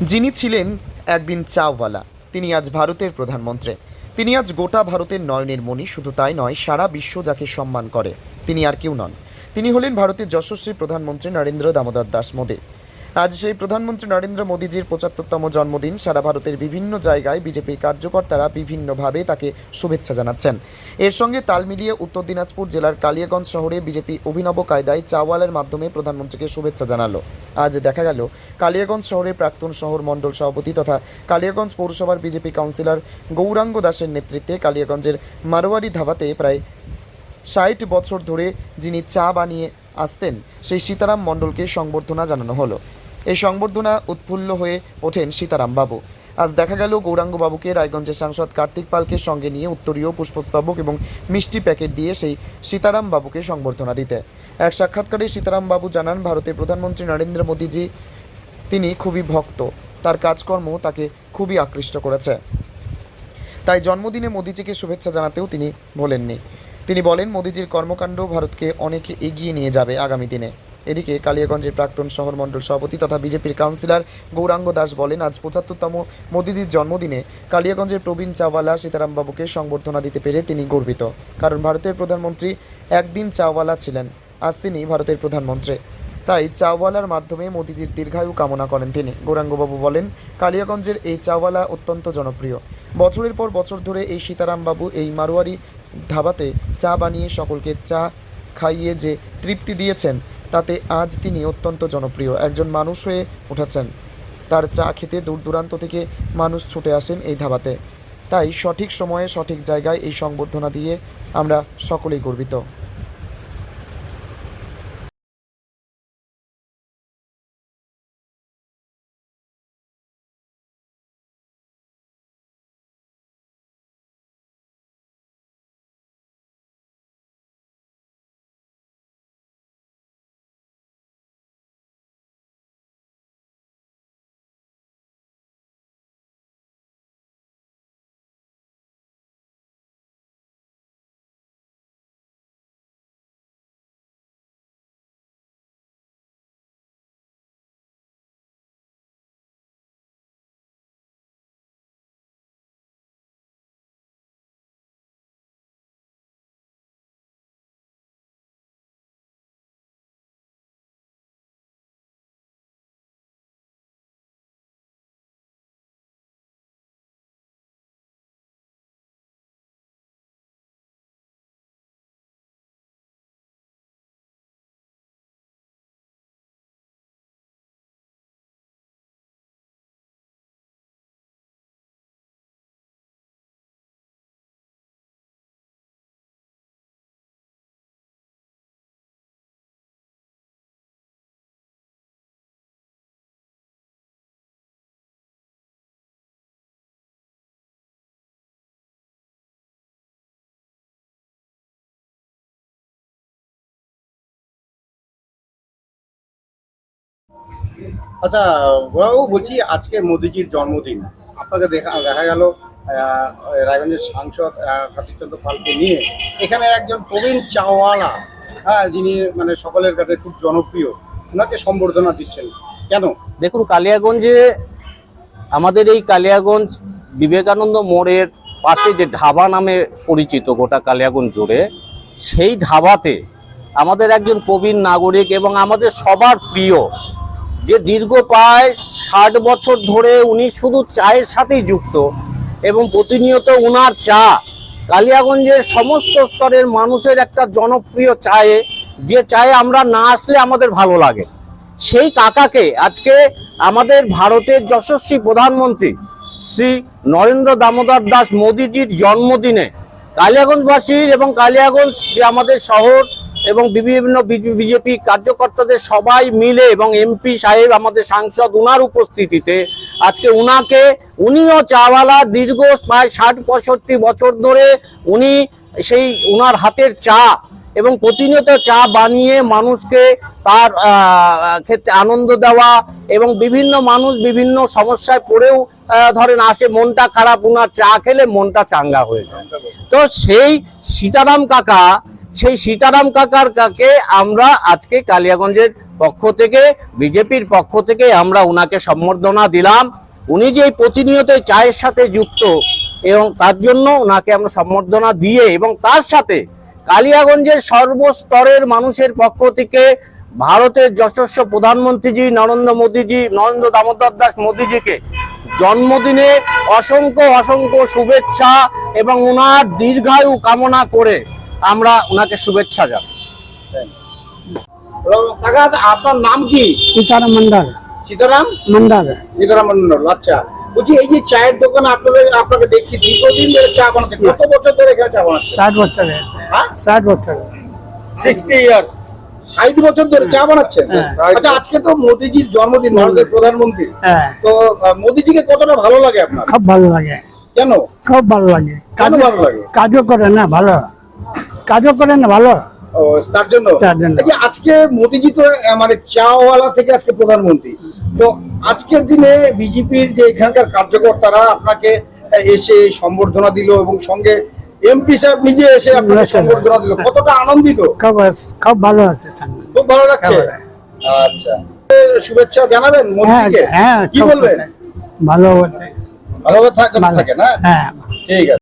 যিনি ছিলেন একদিন চাওয়ালা, তিনি আজ ভারতের প্রধানমন্ত্রী। তিনি আজ গোটা ভারতের নয়নের মণি, শুধু তাই নয়, সারা বিশ্ব যাকে সম্মান করে, তিনি আর কেউ নন। তিনি হলেন ভারতের যশস্বী প্রধানমন্ত্রী নরেন্দ্র দামোদর দাস মোদী। আজ সেই প্রধানমন্ত্রী নরেন্দ্র মোদীজির পঁচাত্তরতম জন্মদিন। সারা ভারতের বিভিন্ন জায়গায় বিজেপির কার্যকর্তারা বিভিন্নভাবে তাকে শুভেচ্ছা জানাচ্ছেন। এর সঙ্গে তাল মিলিয়ে উত্তর দিনাজপুর জেলার কালিয়াগঞ্জ শহরে বিজেপি অভিনব কায়দায় চাওয়ালের মাধ্যমে প্রধানমন্ত্রীকে শুভেচ্ছা জানালো। আজ দেখা গেল কালিয়াগঞ্জ শহরের প্রাক্তন শহর মণ্ডল সভাপতি তথা কালিয়াগঞ্জ পৌরসভার বিজেপি কাউন্সিলর গৌরাঙ্গ দাসের নেতৃত্বে কালিয়াগঞ্জের মারোয়ারি ধাবাতে প্রায় ষাট বছর ধরে যিনি চা বানিয়ে আসতেন, সেই সীতারাম মণ্ডলকে সংবর্ধনা জানানো হলো। এই সংবর্ধনা উৎফুল্ল হয়ে ওঠেন সীতারাম বাবু। আজ দেখা গেল গৌরাঙ্গ বাবুকে রায়গঞ্জের সাংসদ কার্তিক পালকে সঙ্গে নিয়ে উত্তরীয় পুষ্পস্তবক এবং মিষ্টি প্যাকেট দিয়ে সেই সীতারাম বাবুকে সংবর্ধনা দিতে। এক সাক্ষাৎকারে সীতারাম বাবু জানান, ভারতের প্রধানমন্ত্রী নরেন্দ্র মোদীজি, তিনি খুবই ভক্ত। তার কাজকর্ম তাকে খুবই আকৃষ্ট করেছে। তাই জন্মদিনে মোদিজিকে শুভেচ্ছা জানাতেও তিনি বলেননি তিনি বলেন, মোদিজির কর্মকাণ্ড ভারতকে অনেক এগিয়ে নিয়ে যাবে আগামী দিনে। এদিকে কালিয়াগঞ্জের প্রাক্তন শহর মণ্ডল সভাপতি তথা বিজেপির কাউন্সিলর গৌরাঙ্গ দাস বলেন, আজ পঁচাত্তরতম মোদিজির জন্মদিনে কালিয়াগঞ্জের প্রবীণ চাওয়ালা সীতারামবাবুকে সংবর্ধনা দিতে পেরে তিনি গর্বিত। কারণ ভারতের প্রধানমন্ত্রী একদিন চাওয়ালা ছিলেন, আজ তিনি ভারতের প্রধানমন্ত্রী। তাই চাওয়ালার মাধ্যমে মোদিজির দীর্ঘায়ু কামনা করেন তিনি। গৌরাঙ্গবাবু বলেন, কালিয়াগঞ্জের এই চাওয়ালা অত্যন্ত জনপ্রিয়। বছরের পর বছর ধরে এই সীতারামবাবু এই মারোয়ারি ধাবাতে চা বানিয়ে সকলকে চা খাইয়ে যে তৃপ্তি দিয়েছেন, তাতে আজ তিনি অত্যন্ত জনপ্রিয়। একজন মানুষ হয়ে উঠেছেন। তার চা খেতে দূর দূরান্ত থেকে মানুষ ছুটে আসেন এই ধাবাতে। তাই সঠিক সময়ে সঠিক জায়গায় এই সংবর্ধনা দিয়ে আমরা সকলেই গর্বিত। আচ্ছা বড়বাবু বলছি আজকে মোদিজির জন্মদিন। আপনাকে দেখা দেখা গেল রায়গঞ্জের সাংসদ কার্তিকচন্দ্র পালকে নিয়ে। এখানে একজন প্রবীণ চাওয়ালা হ্যাঁ যিনি মানে সকলের কাছে খুব জনপ্রিয়, ওনাকে সম্বর্ধনা দিচ্ছেন। কেন? দেখুন, কালিয়াগঞ্জে আমাদের এই কালিয়াগঞ্জ বিবেকানন্দ মোড়ের পাশে যে ধাবা নামে পরিচিত গোটা কালিয়াগঞ্জ জুড়ে, সেই ধাবাতে আমাদের একজন প্রবীণ নাগরিক এবং আমাদের সবার প্রিয় যে দীর্ঘ প্রায় ষাট বছর ধরে উনি শুধু চায়ের সাথেই যুক্ত এবং প্রতিনিয়ত উনার চা, কালিয়াগঞ্জের সমস্ত স্তরের মানুষের একটা জনপ্রিয় চায়ে, যে চায়ে আমরা না আসলে আমাদের ভালো লাগে। সেই কাকাকে আজকে আমাদের ভারতের যশস্বী প্রধানমন্ত্রী শ্রী নরেন্দ্র দামোদর দাস মোদিজির জন্মদিনে কালিয়াগঞ্জবাসীর এবং কালিয়াগঞ্জ যে আমাদের শহর এবং বিভিন্ন বিজেপি কার্যকর্তাদের সবাই মিলে এবং এমপি সাহেব আমাদের সাংসদ উনার উপস্থিতিতে আজকে উনাকে উনিও চাওয়ালা দীর্ঘ প্রায় ষাট পঁয়ষট্টি বছর ধরে উনি সেই উনার হাতের চা এবং প্রতিনিয়ত চা বানিয়ে মানুষকে তার ক্ষেত্রে আনন্দ দেওয়া এবং বিভিন্ন মানুষ বিভিন্ন সমস্যায় পড়েও ধরেন আসে মনটা খারাপ, উনার চা খেলে মনটা চাঙ্গা হয়ে যায়। তো সেই সীতারাম কাকা সেই সীতারাম কাকার কাকে আমরা আজকে কালিয়াগঞ্জের পক্ষ থেকে, বিজেপির পক্ষ থেকে আমরা ওনাকে সম্বর্ধনা দিলাম। উনি যে প্রতিনিয়ত চায়ের সাথে যুক্ত এবং তার জন্য ওনাকে আমরা সম্বর্ধনা দিয়ে এবং তার সাথে কালিয়াগঞ্জের সর্বস্তরের মানুষের পক্ষ থেকে ভারতের যশস্ব প্রধানমন্ত্রীজি নরেন্দ্র মোদীজি, নরেন্দ্র দামোদর দাস মোদীজিকে জন্মদিনে অসংখ্য অসংখ্য শুভেচ্ছা এবং ওনার দীর্ঘায়ু কামনা করে আমরা ওনাকে শুভেচ্ছা জানাই। আপনার নাম কি? সীতারাম মন্ডল। সীতারাম? মন্ডল। সীতারাম মন্ডল আচ্ছা। বলছি এই যে চায়ের দোকান আপনাদের আপনাকে দেখছি দীর্ঘদিন ধরে চা বানাতে কত বছর ধরে চা বানাচ্ছে ষাট বছর হ্যাঁ? ষাট বছর। সিক্সটি ইয়ার্স ষাট বছর ধরে চা বানাচ্ছেন? হ্যাঁ। আচ্ছা আজকে তো মোদিজির জন্মদিন ভারতের প্রধানমন্ত্রী। হ্যাঁ। তো মোদিজিকে কতটা ভালো লাগে আপনার? খুব ভালো লাগে। কেন? খুব ভালো লাগে। কাজও ভালো লাগে? কাজও করে না ভালো। কাজও করেন ভালো। ও, তার জন্য? তার জন্য। এই যে আজকে মোদিজি তো মানে চাওয়ালা থেকে আজকে প্রধানমন্ত্রী। তো আজকের দিনে বিজেপির যে এখানকার কার্যকর্তারা আপনাকে এসে সম্বর্ধনা দিল এবং সঙ্গে এমপি সাহেব নিজে এসে আপনাকে সম্বর্ধনা দিল। কতটা আনন্দিত? খুব খুব ভালো আছে খুব ভালো লাগছে। আচ্ছা। শুভেচ্ছা জানাবেন হ্যাঁ হ্যাঁ কি বলবেন? ভালো ভালো থাকেন হ্যাঁ হ্যাঁ। ঠিক আছে।